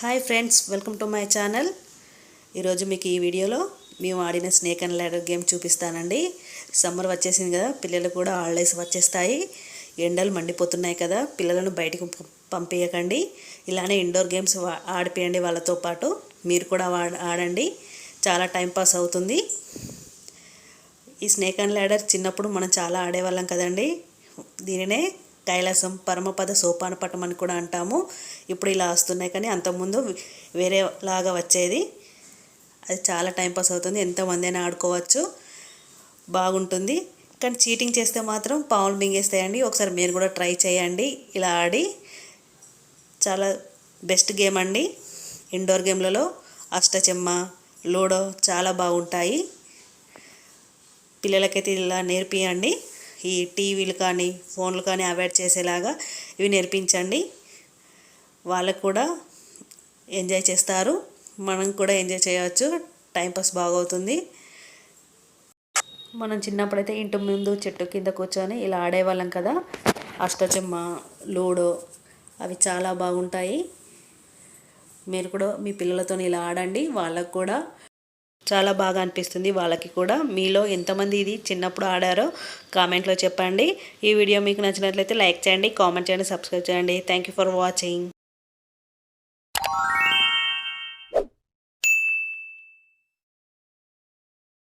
Hi friends welcome to my channel ఈరోజు మీకు ఈ వీడియోలో మేము ఆడిన స్నేక్ అండ్ ల్యాడర్ గేమ్ చూపిస్తానండి. సమ్మర్ వచ్చేసింది కదా పిల్లలు కూడా హాలిడేస్ వచ్చేస్తాయి. ఎండలు మండిపోతున్నాయి కదా పిల్లలను బయటకు పంపించకండి ఇలానే ఇండోర్ గేమ్స్ ఆడిపియండి వాళ్ళతో పాటు. మీరు కూడా ఆడండి. చాలా టైంపాస్ అవుతుంది. ఈ స్నేక్ అండ్ ల్యాడర్ చిన్నప్పుడు మనం చాలా ఆడేవాళ్ళం కదండి. దీనినే కైలాసం పరమపద సోపాన పటం అని కూడా అంటాము. ఇప్పుడు ఇలా వస్తున్నాయి కానీ అంతకుముందు వేరేలాగా వచ్చేది. అది చాలా టైంపాస్ అవుతుంది. ఎంతమంది అయినా ఆడుకోవచ్చు. బాగుంటుంది. కానీ చీటింగ్ చేస్తే మాత్రం పావులు మింగేస్తాయండి. ఒకసారి మీరు కూడా ట్రై చేయండి. ఇలా ఆడి చాలా బెస్ట్ గేమ్ అండి. ఇండోర్ గేమ్లలో అష్టచెమ్మ లూడో చాలా బాగుంటాయి. పిల్లలకైతే ఇలా నేర్పియండి. ఈ టీవీలు కానీ ఫోన్లు కానీ అవాయిడ్ చేసేలాగా ఇవి నేర్పించండి. వాళ్ళకు కూడా ఎంజాయ్ చేస్తారు. మనం కూడా ఎంజాయ్ చేయవచ్చు. టైంపాస్ బాగవుతుంది. మనం చిన్నప్పుడైతే ఇంటి ముందు చెట్టు కింద కూర్చొని ఇలా ఆడేవాళ్ళం కదా. అష్టచమ్మ లూడో అవి చాలా బాగుంటాయి. మీరు కూడా మీ పిల్లలతో ఇలా ఆడండి. వాళ్ళకు కూడా చాలా బాగా అనిపిస్తుంది. వాళ్ళకి కూడా మీలో ఎంతమంది ఇది చిన్నప్పుడు ఆడారో కామెంట్లో చెప్పండి. ఈ వీడియో మీకు నచ్చినట్లయితే లైక్ చేయండి కామెంట్ చేయండి సబ్స్క్రైబ్ చేయండి. Thank for watching